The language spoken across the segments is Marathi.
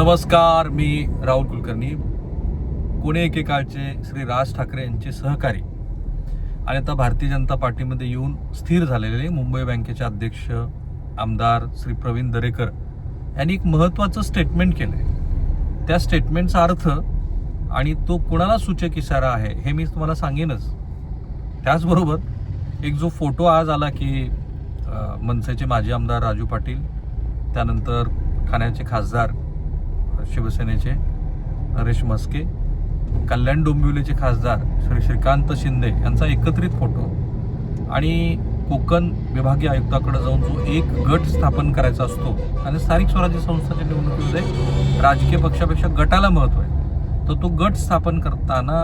नमस्कार मी राहुल कुलकर्णी. पुणे एकेकाळचे श्री राज ठाकरे यांचे सहकारी आणि आता भारतीय जनता पार्टीमध्ये येऊन स्थिर झालेले मुंबई बँकेचे अध्यक्ष आमदार श्री प्रवीण दरेकर यांनी एक महत्त्वाचं स्टेटमेंट केलं आहे त्या स्टेटमेंटचा अर्थ आणि तो कुणाला सूचक इशारा आहे हे मी तुम्हाला सांगेनच. त्याचबरोबर एक जो फोटो आज आला की मनसेचे माजी आमदार राजू पाटील त्यानंतर ठाण्याचे खासदार शिवसेनेचे नरेश मस्के कल्याण डोंबिवलीचे खासदार श्री श्रीकांत शिंदे यांचा एकत्रित फोटो आणि कोकण विभागीय आयुक्ताकडे जाऊन जो एक गट स्थापन करायचा असतो आणि स्थानिक स्वराज्य संस्थाच्या निवडणुकीमध्ये राजकीय पक्षापेक्षा गटाला महत्त्व आहे. तर तो गट स्थापन करताना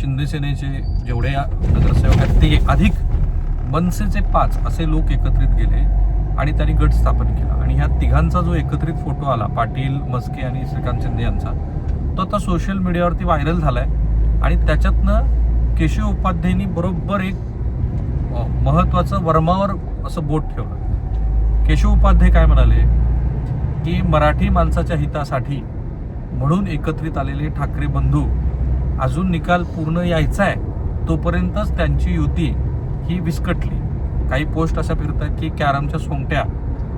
शिंदेसेनेचे जेवढे नगरसेवक आहेत ते अधिक मनसेचे पाच असे लोक एकत्रित गेले. आणि त्यांनी गट स्थापन केला. आणि ह्या तिघांचा जो एकत्रित फोटो आला पाटील मस्के आणि श्रीकांत शिंदे यांचा तो आता सोशल मीडियावरती व्हायरल झाला आहे आणि त्याच्यातनं केशव उपाध्यायनी बरोबर एक महत्त्वाचं वर्मावर असं बोट ठेवलं. केशव उपाध्याय काय म्हणाले? की मराठी माणसाच्या हितासाठी म्हणून एकत्रित आलेले ठाकरे बंधू अजून निकाल पूर्ण यायचा आहे तोपर्यंतच त्यांची युती ही विस्कटली. काही पोस्ट अशा फिरत आहेत की कॅरमच्या सोंगट्या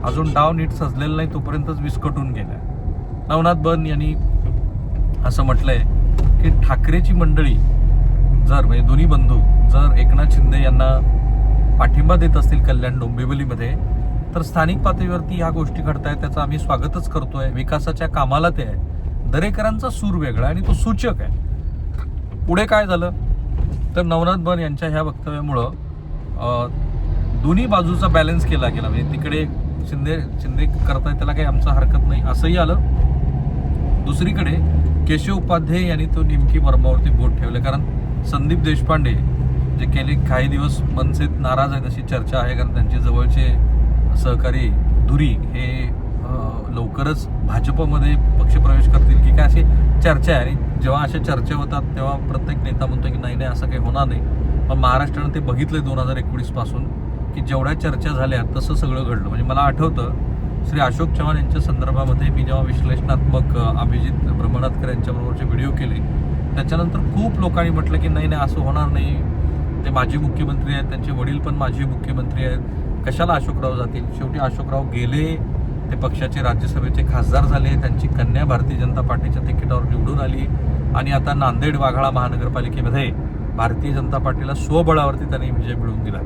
अजून डाव नीट सजलेलं नाही तोपर्यंतच विस्कटून गेल्या. नवनाथ बन यांनी असं म्हटलंय की ठाकरेची मंडळी जर म्हणजे दोन्ही बंधू जर एकनाथ शिंदे यांना पाठिंबा देत असतील कल्याण डोंबिवलीमध्ये तर स्थानिक पातळीवरती ह्या गोष्टी घडतायत त्याचं आम्ही स्वागतच करतोय. विकासाच्या कामाला ते आहे. दरेकरांचा सूर वेगळा आणि तो सूचक आहे. पुढे काय झालं? तर नवनाथ बन यांच्या ह्या वक्तव्यामुळं दोन्ही बाजूचा बॅलन्स केला गेला. म्हणजे तिकडे शिंदे शिंदे करताय त्याला काही आमचं हरकत नाही. असंही आलं. दुसरीकडे केशव उपाध्याय यांनी तो नेमकी मर्मावरती बोट ठेवले. कारण संदीप देशपांडे जे गेले काही दिवस मनसेत नाराज आहेत अशी चर्चा आहे. कारण त्यांचे जवळचे सहकारी धुरी हे लवकरच भाजपमध्ये पक्षप्रवेश करतील की काय अशी चर्चा आहे. आणि जेव्हा अशा चर्चा होतात तेव्हा प्रत्येक नेता म्हणतो की नाही नाही असं काही होणार नाही. पण महाराष्ट्रानं ते बघितलं दोन हजार एकोणीसपासून. की जेवढ्या चर्चा झाल्या तसं सगळं घडलं. म्हणजे मला आठवतं श्री अशोक चव्हाण यांच्या संदर्भामध्ये मी जेव्हा विश्लेषणात्मक अभिजित ब्रह्मनाथकर यांच्याबरोबरचे व्हिडिओ केले त्याच्यानंतर खूप लोकांनी म्हटलं की नाही नाही असं होणार नाही. ते माजी मुख्यमंत्री आहेत त्यांचे वडील पण माजी मुख्यमंत्री आहेत. कशाला अशोकराव जातील? शेवटी अशोकराव गेले ते पक्षाचे राज्यसभेचे खासदार झाले त्यांची कन्या भारतीय जनता पार्टीच्या तिकिटावर निवडून आली. आणि आता नांदेड वाघाळा महानगरपालिकेमध्ये भारतीय जनता पार्टीला स्वबळावरती त्यांनी विजय मिळवून दिला.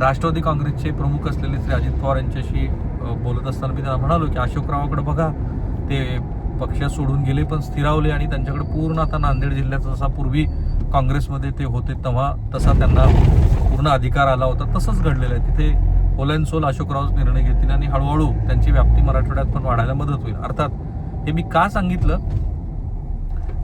राष्ट्रवादी काँग्रेसचे प्रमुख असलेले श्री अजित पवार यांच्याशी बोलत असताना मी त्यांना म्हणालो की अशोकरावाकडे बघा ते पक्ष सोडून गेले पण स्थिरावले आणि त्यांच्याकडे पूर्ण आता नांदेड जिल्ह्याचा जसा पूर्वी काँग्रेसमध्ये ते होते तेव्हा तसा त्यांना पूर्ण अधिकार आला होता तसंच घडलेलं आहे. तिथे ओलॅनसोल अशोकरावच निर्णय घेतील आणि हळूहळू त्यांची व्याप्ती मराठवाड्यात पण वाढायला मदत होईल. अर्थात हे मी का सांगितलं?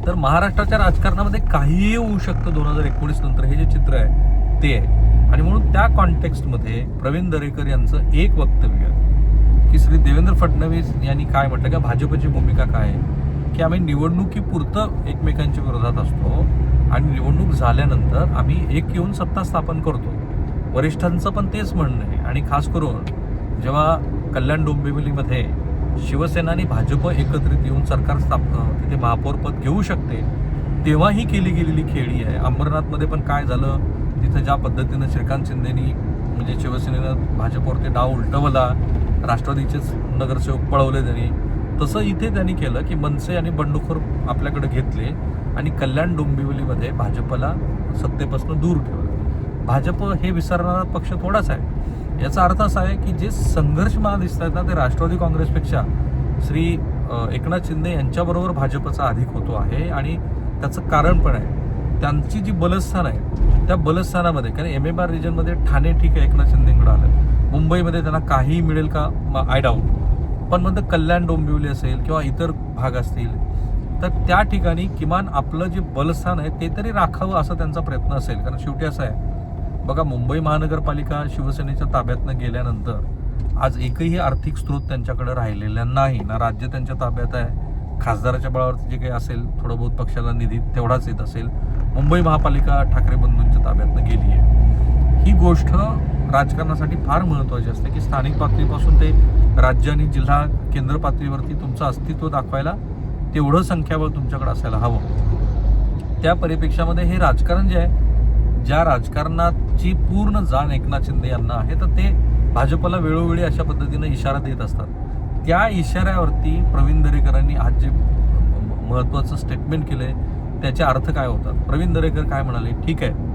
तर महाराष्ट्राच्या राजकारणामध्ये काहीही होऊ शकतं दोन हजार एकोणीस नंतर हे जे चित्र आहे ते आहे. आणि म्हणून त्या कॉन्टेक्स्टमध्ये प्रवीण दरेकर यांचं एक वक्तव्य की श्री देवेंद्र फडणवीस यांनी काय म्हटलं का भाजपची भूमिका काय आहे की आम्ही निवडणुकीपुरतं एकमेकांच्या विरोधात असतो आणि निवडणूक झाल्यानंतर आम्ही एक येऊन सत्ता स्थापन करतो. वरिष्ठांचं पण तेच म्हणणं आहे. आणि खास करून जेव्हा कल्याण डोंबिवलीमध्ये शिवसेना आणि भाजप एकत्रित येऊन सरकार स्थाप तिथे महापौरपद घेऊ शकते तेव्हाही केली गेलेली खेळी आहे. अंबरनाथमध्ये पण काय झालं? तिथं ज्या पद्धतीनं श्रीकांत शिंदेनी म्हणजे शिवसेनेनं भाजपवरती डाव उलटवला राष्ट्रवादीचेच नगरसेवक पळवले त्यांनी तसं इथे त्यांनी केलं की मनसे आणि बंडखोर आपल्याकडे घेतले आणि कल्याण डोंबिवलीमध्ये भाजपला सत्तेपासून दूर ठेवलं. भाजप हे विसरणारा पक्ष थोडाच आहे. याचा अर्थ असा आहे की जे संघर्ष मला दिसत आहेत ना ते राष्ट्रवादी काँग्रेसपेक्षा श्री एकनाथ शिंदे यांच्याबरोबर भाजपचा अधिक होतो आहे आणि त्याचं कारण पण आहे. त्यांची जी बलस्थान आहे त्या बलस्थानामध्ये कारण एम एम आर रिजनमध्ये ठाणे ठीक आहे एकनाथ शिंदेकडे आलं मुंबईमध्ये त्यांना काहीही मिळेल का? आय डाऊट पण म्हणतं कल्याण डोंबिवली असेल किंवा इतर भाग असतील तर त्या ठिकाणी किमान आपलं जे बलस्थान आहे ते तरी राखावं असा त्यांचा प्रयत्न असेल. कारण शेवटी असं आहे बघा मुंबई महानगरपालिका शिवसेनेच्या ताब्यातनं गेल्यानंतर आज एकही आर्थिक स्रोत त्यांच्याकडे राहिलेला नाही. ना राज्य त्यांच्या ताब्यात आहे खासदाराच्या बळावरती जे काही असेल थोडं बहुत पक्षाला निधी तेवढाच येत असेल. मुंबई महापालिका ठाकरे बंधूंच्या ताब्यातनं गेली आहे ही गोष्ट राजकारणासाठी फार महत्त्वाची असते की स्थानिक पातळीपासून ते राज्य आणि जिल्हा केंद्र पातळीवरती तुमचं अस्तित्व दाखवायला तेवढं संख्याबळ तुमच्याकडे असायला हवं. त्या परिप्रेक्षामध्ये हे राजकारण जे आहे ज्या राजकारणाची पूर्ण जाण एकनाथ शिंदे यांना आहे तर ते भाजपला वेळोवेळी अशा पद्धतीनं इशारा देत असतात. त्या इशाऱ्यावरती प्रवीण दरेकरांनी आज जे महत्त्वाचं स्टेटमेंट केलं आहे त्याचे अर्थ काय होतात? प्रवीण दरेकर काय म्हणाले? ठीक आहे.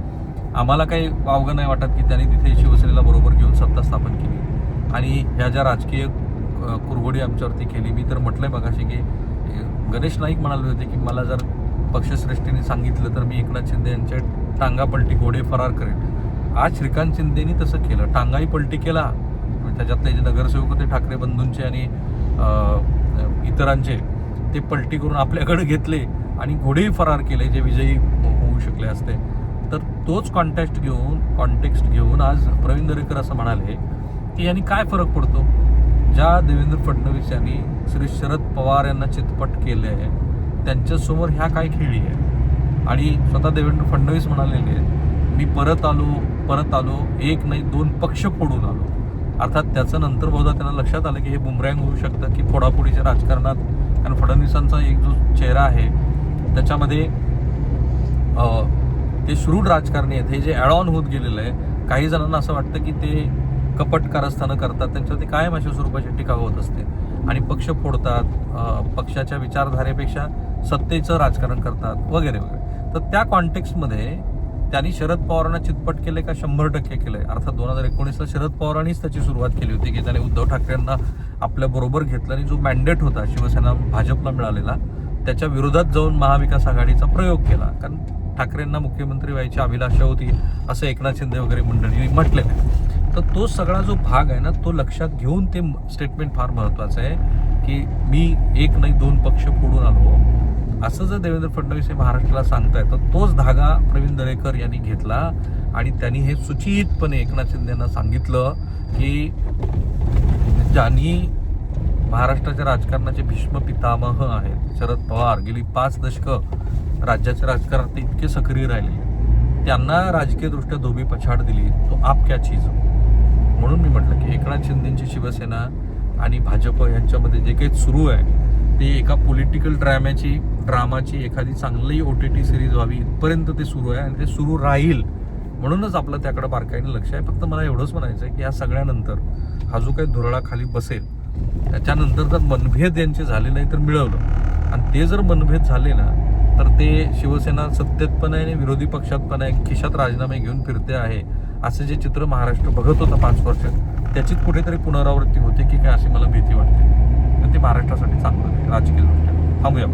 आम्हाला काही वावगं नाही वाटत की त्यांनी तिथे शिवसेनेला बरोबर घेऊन सत्ता स्थापन केली. आणि ह्या ज्या राजकीय कुरघोडी आमच्यावरती केली मी तर म्हटलंय मगाशी की गणेश नाईक म्हणाले होते की मला जर पक्षश्रेष्ठीने सांगितलं तर मी एकनाथ शिंदे यांच्या टांगा पलटी घोडे फरार करेन. आज श्रीकांत शिंदेनी तसं केलं. टांगाही पलटी केला. त्याच्यातले जे नगरसेवक होते ठाकरे बंधूंचे आणि इतरांचे ते पलटी करून आपल्याकडे घेतले. आणि घोडेही फरार केले जे विजयी हो- होऊ शकले असते तर तोच कॉन्टॅक्ट घेऊन कॉन्टेक्स्ट घेऊन आज प्रवीण दरेकर असं म्हणाले की यांनी काय फरक पडतो? ज्या देवेंद्र फडणवीस यांनी श्री शरद पवार यांना चितपट केले आहे त्यांच्यासमोर ह्या काय खेळी आहे? आणि स्वतः देवेंद्र फडणवीस म्हणालेले आहेत मी परत आलो परत आलो एक नाही दोन पक्ष फोडून आलो. अर्थात त्याचं नंतर बहुधा त्यांना लक्षात आलं की हे बुमरँग होऊ शकतं की फोडाफोडीच्या राजकारणात कारण फडणवीसांचा एक जो चेहरा आहे त्याच्यामध्ये ते श्रूड राजकारणी आहेत. हे जे ॲड ऑन होत गेलेलं आहे काही जणांना असं वाटतं की ते कपट कारस्थानं करतात. त्यांच्यावरती कायम अशा स्वरूपाची टीका होत असते? आणि पक्ष फोडतात पक्षाच्या विचारधारेपेक्षा सत्तेचं राजकारण करतात वगैरे वगैरे. तर त्या कॉन्टेक्स्टमध्ये त्यांनी शरद पवारांना चितपट केले का? शंभर टक्के केलंय. अर्थात दोन हजार एकोणीसला शरद पवारांनीच त्याची सुरुवात केली होती की त्याने उद्धव ठाकरेंना आपल्या बरोबर घेतलं आणि जो मॅन्डेट होता शिवसेना भाजपला मिळालेला त्याच्या विरोधात जाऊन महाविकास आघाडीचा प्रयोग केला. कारण ठाकरेंना मुख्यमंत्री व्हायची अभिलाषा होती असं एकनाथ शिंदे वगैरे मंडळींनी म्हटलेलं आहे तर तो सगळा जो भाग आहे ना तो लक्षात घेऊन ते स्टेटमेंट फार महत्त्वाचं आहे की मी एक नाही दोन पक्ष फोडून आलो. असं जर देवेंद्र फडणवीस हे महाराष्ट्राला सांगताय तर तोच धागा प्रवीण दरेकर यांनी घेतला. आणि त्यांनी हे सुचितपणे एकनाथ शिंदे यांना सांगितलं की ज्यांनी महाराष्ट्राच्या राजकारणाचे भीष्म पितामह आहेत. शरद पवार गेली पाच दशकं राज्याच्या राजकारणात इतके सक्रिय राहिले. त्यांना राजकीयदृष्ट्या धोबी पछाड दिली. तो आप क्या चीज म्हणून मी म्हटलं की एकनाथ शिंदेची शिवसेना आणि भाजप यांच्यामध्ये जे काही सुरू आहे ते एका पॉलिटिकल ड्राम्याची ड्रामाची एखादी चांगली ओ टी टी सिरीज व्हावी इथपर्यंत ते सुरू आहे आणि ते सुरू राहील. म्हणूनच आपलं त्याकडे बारकाईने लक्ष आहे. फक्त मला एवढंच म्हणायचं आहे की या सगळ्यानंतर हा जो काही धुरळा खाली बसेल त्याच्यानंतर जर मनभेद यांचे झाले नाही तर मिळवलं. आणि ते जर मनभेद झाले ना तर ते शिवसेना सत्तेत पण आहे आणि विरोधी पक्षात पण आहे खिशात राजीनामे घेऊन फिरते आहे असं जे चित्र महाराष्ट्र बघत होता पाच वर्ष त्याचीच कुठेतरी पुनरावृत्ती होते की काय अशी मला भीती वाटते. आणि ते महाराष्ट्रासाठी चांगलं नाही राजकीय दृष्ट्या. थांबूया